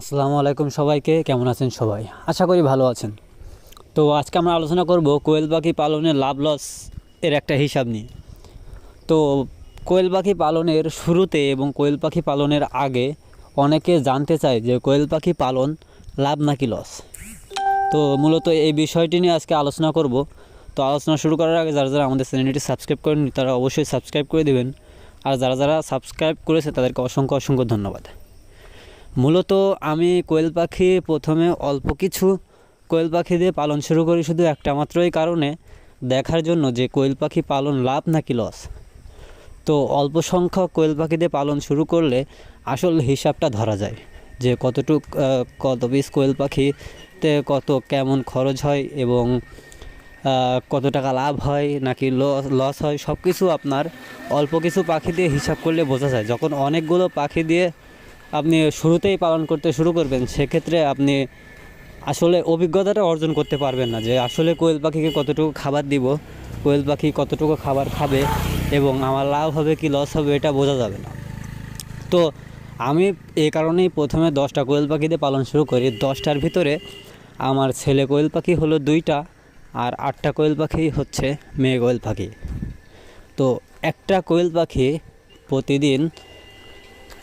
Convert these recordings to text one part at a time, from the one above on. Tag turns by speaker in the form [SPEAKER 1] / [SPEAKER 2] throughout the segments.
[SPEAKER 1] আসসালামু আলাইকুম সবাইকে, কেমন আছেন সবাই? আশা করি ভালো আছেন। তো আজকে আমরা আলোচনা করব কোয়েল পাখি পালনের লাভ লস এর একটা হিসাব নিয়ে। তো কোয়েল পাখি পালনের শুরুতে এবং কোয়েল পাখি পালনের আগে অনেকে জানতে চায় যে কোয়েল পাখি পালন লাভ নাকি লস। তো মূলত এই বিষয়টি নিয়ে আজকে আলোচনা করব। তো আলোচনা শুরু করার আগে যারা যারা আমাদের চ্যানেলটি সাবস্ক্রাইব করেননি, তারা অবশ্যই সাবস্ক্রাইব করে দেবেন। আর যারা যারা সাবস্ক্রাইব করেছে, তাদেরকে অসংখ্য অসংখ্য ধন্যবাদ। মূলত আমি কোয়েল পাখি প্রথমে অল্প কিছু কোয়েল পাখি দিয়ে পালন শুরু করি শুধু একটা মাত্রই কারণে দেখার জন্য যে কোয়েল পাখি পালন লাভ নাকি লস তো অল্প সংখ্যক কোয়েল পাখি দিয়ে পালন শুরু করলে আসল হিসাবটা ধরা যায় যে কতটুক কত পিস কোয়েল পাখিতে কত কেমন খরচ হয় এবং কত টাকা লাভ হয় নাকি লস হয় সব কিছু আপনার অল্প কিছু পাখি দিয়ে হিসাব করলে বোঝা যায়। যখন অনেকগুলো পাখি দিয়ে আপনি শুরুতেই পালন করতে শুরু করবেন, সেক্ষেত্রে আপনি আসলে অভিজ্ঞতাটা অর্জন করতে পারবেন না যে আসলে কোয়েল পাখিকে কতটুকু খাবার দিব, কোয়েল পাখি কতটুকু খাবার খাবে এবং আমার লাভ হবে কি লস হবে এটা বোঝা যাবে না। তো আমি এই কারণেই প্রথমে দশটা কোয়েল পাখি দিয়ে পালন শুরু করি। দশটার ভিতরে আমার ছেলে কোয়েল পাখি হলো দুইটা আর আটটা কোয়েল পাখি হচ্ছে মেয়ে কোয়েল পাখি। তো একটা কোয়েল পাখি প্রতিদিন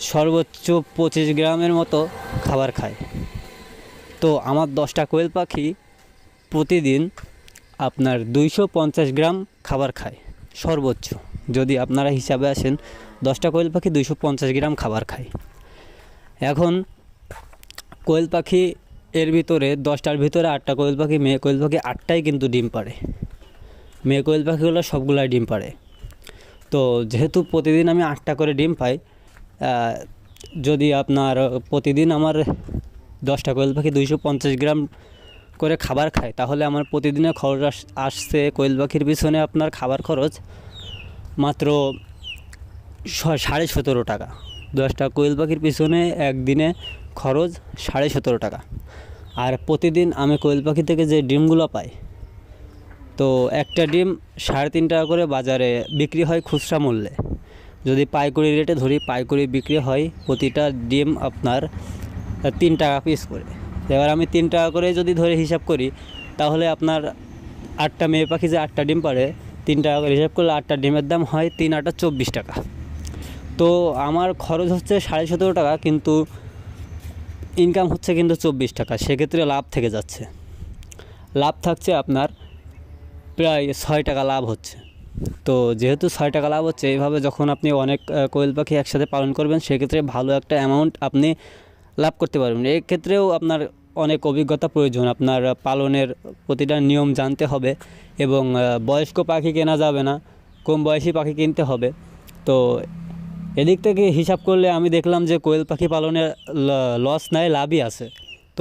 [SPEAKER 1] সর্বোচ্চ পঁচিশ গ্রামের মতো খাবার খায়। তো আমার দশটা কোয়েল পাখি প্রতিদিন আপনার দুইশো পঞ্চাশ গ্রাম খাবার খায়, সর্বোচ্চ। যদি আপনারা হিসাবে আসেন, দশটা কোয়েল পাখি দুইশো পঞ্চাশ গ্রাম খাবার খায়। এখন কোয়েল পাখি এর ভিতরে দশটার ভিতরে আটটা কোয়েল পাখি, মেয়ে কোয়েল পাখি আটটাই কিন্তু ডিম পাড়ে। মেয়ে কোয়েল পাখিগুলো সবগুলাই ডিম পাড়ে। তো যেহেতু প্রতিদিন আমি আটটা করে ডিম পাই যদি আপনার প্রতিদিন আমার দশটা কোয়েল পাখি দুইশো পঞ্চাশ গ্রাম করে খাবার খায়, তাহলে আমার প্রতিদিনের খরচ আস- আসছে কোয়েল পাখির পিছনে আপনার খাবার খরচ মাত্র সাড়ে সতেরো টাকা। দশটা কোয়েল পাখির পিছনে একদিনে খরচ সাড়ে সতেরো টাকা। আর প্রতিদিন আমি কোয়েল পাখি থেকে যে ডিমগুলো পাই, তো একটা ডিম সাড়ে তিন টাকা করে বাজারে বিক্রি হয় খুচরা মূল্যে। যদি পাইকারি রেটে ধরি, পাইকারি বিক্রি হয় প্রতিটা ডিম আপনার তিন টাকা পিস করে। এবার আমি তিন টাকা করে যদি ধরে হিসাব করি, তাহলে আপনার আটটা মেয়ে পাখি যে আটটা ডিম পারে তিন টাকা করে হিসাব করলে আটটা ডিমের দাম হয় তিন আটটা চব্বিশ টাকা। তো আমার খরচ হচ্ছে সাড়ে সতেরো টাকা, কিন্তু ইনকাম হচ্ছে কিন্তু চব্বিশ টাকা। সেক্ষেত্রে লাভ থেকে যাচ্ছে। লাভ থাকছে আপনার প্রায় ছয় টাকা লাভ হচ্ছে। তো যেহেতু ছয় টাকা লাভ হচ্ছে, এইভাবে যখন আপনি অনেক কোয়েল পাখি একসাথে পালন করবেন, সেক্ষেত্রে ভালো একটা অ্যামাউন্ট আপনি লাভ করতে পারবেন। এই ক্ষেত্রেও আপনার অনেক অভিজ্ঞতা প্রয়োজন, আপনার পালনের প্রতিটা নিয়ম জানতে হবে এবং বয়স্ক পাখি কেনা যাবে না, কম বয়সী পাখি কিনতে হবে। তো এদিক থেকে হিসাব করলে আমি দেখলাম যে কোয়েল পাখি পালনের লস নাই, লাভই আছে।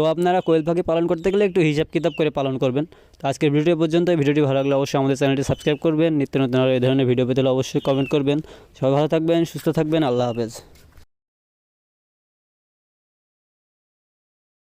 [SPEAKER 1] তো আপনারা কোয়েল পাখি পালন করতে গেলে একটু হিসাব কিতাব করে পালন করবেন। তো আজকের ভিডিও পর্যন্ত ভিডিওটি ভালো লাগলে অবশ্যই আমাদের চ্যানেলটি সাবস্ক্রাইব করবেন। নিত্য নতুন আরও এই ধরনের ভিডিও পেতে অবশ্যই কমেন্ট করবেন। সবাই ভালো থাকবেন, সুস্থ থাকবেন, আল্লাহ হাফেজ।